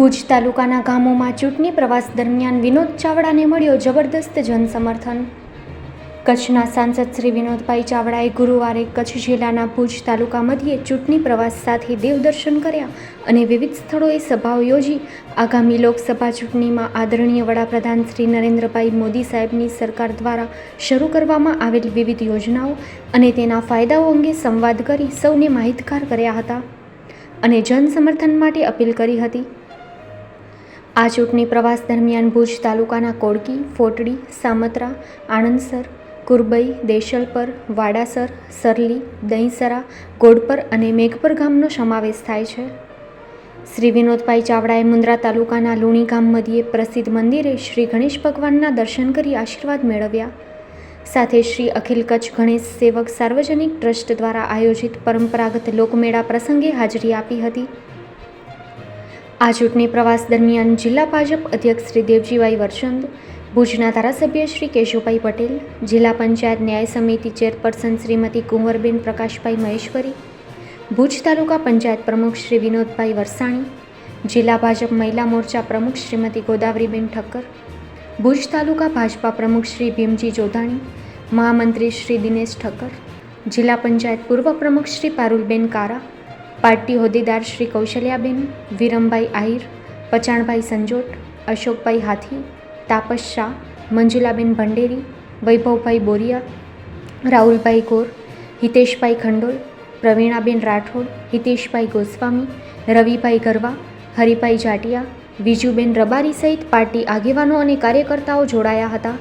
ભુજ તાલુકાના ગામોમાં ચૂંટણી પ્રવાસ દરમિયાન વિનોદ ચાવડાને મળ્યો જબરદસ્ત જનસમર્થન. કચ્છના સાંસદ શ્રી વિનોદભાઈ ચાવડાએ ગુરુવારે કચ્છ જિલ્લાના ભુજ તાલુકા મધ્યે ચૂંટણી પ્રવાસ સાથે દેવદર્શન કર્યા અને વિવિધ સ્થળોએ સભાઓ યોજી. આગામી લોકસભા ચૂંટણીમાં આદરણીય વડાપ્રધાન શ્રી નરેન્દ્રભાઈ મોદી સાહેબની સરકાર દ્વારા શરૂ કરવામાં આવેલ વિવિધ યોજનાઓ અને તેના ફાયદાઓ અંગે સંવાદ કરી સૌને માહિતગાર કર્યા હતા અને જન સમર્થન માટે અપીલ કરી હતી. આ ચૂંટણી પ્રવાસ દરમિયાન ભુજ તાલુકાના કોડકી, ફોટડી, સામત્રા, આણંદસર, કુરબઈ, દેશલપર, વાડાસર, સરલી, દહીંસરા, ગોડપર અને મેઘપર ગામનો સમાવેશ થાય છે. શ્રી વિનોદભાઈ ચાવડાએ મુન્દ્રા તાલુકાના લુણી ગામ મધ્યે પ્રસિદ્ધ મંદિરે શ્રી ગણેશ ભગવાનના દર્શન કરી આશીર્વાદ મેળવ્યા. સાથે શ્રી અખિલ કચ્છ ગણેશ સેવક સાર્વજનિક ટ્રસ્ટ દ્વારા આયોજિત પરંપરાગત લોકમેળા પ્રસંગે હાજરી આપી હતી. આ ચૂંટણી પ્રવાસ દરમિયાન જિલ્લા ભાજપ અધ્યક્ષ શ્રી દેવજીભાઈ વરચંદ ભુજના ધારાસભ્ય શ્રી કેશુભાઈ પટેલ, જિલ્લા પંચાયત ન્યાય સમિતિ ચેરપર્સન શ્રીમતી કુંવરબેન પ્રકાશભાઈ મહેશ્વરી, ભુજ તાલુકા પંચાયત પ્રમુખ શ્રી વિનોદભાઈ વરસાણી, જિલ્લા ભાજપ મહિલા મોરચા પ્રમુખ શ્રીમતી ગોદાવરીબેન ઠક્કર, ભુજ તાલુકા ભાજપા પ્રમુખ શ્રી ભીમજી જોધાણી, મહામંત્રી શ્રી દિનેશ ઠક્કર, જિલ્લા પંચાયત પૂર્વ પ્રમુખ શ્રી પારુલબેન કારા પાર્ટી હોદ્દેદાર શ્રી કૌશલ્યાબેન, વિરમભાઈ આહિર, પચાણભાઈ સંજોટ, અશોકભાઈ હાથી, તાપસ શાહ, મંજુલાબેન ભંડેરી, વૈભવભાઈ બોરિયા, રાહુલભાઈ ગોર, હિતેશભાઈ ખંડોલ, પ્રવીણાબેન રાઠોડ, હિતેશભાઈ ગોસ્વામી, રવિભાઈ ગરવા, હરિભાઈ જાટિયા, વિજુબેન રબારી સહિત પાર્ટી આગેવાનો અને કાર્યકર્તાઓ જોડાયા હતા.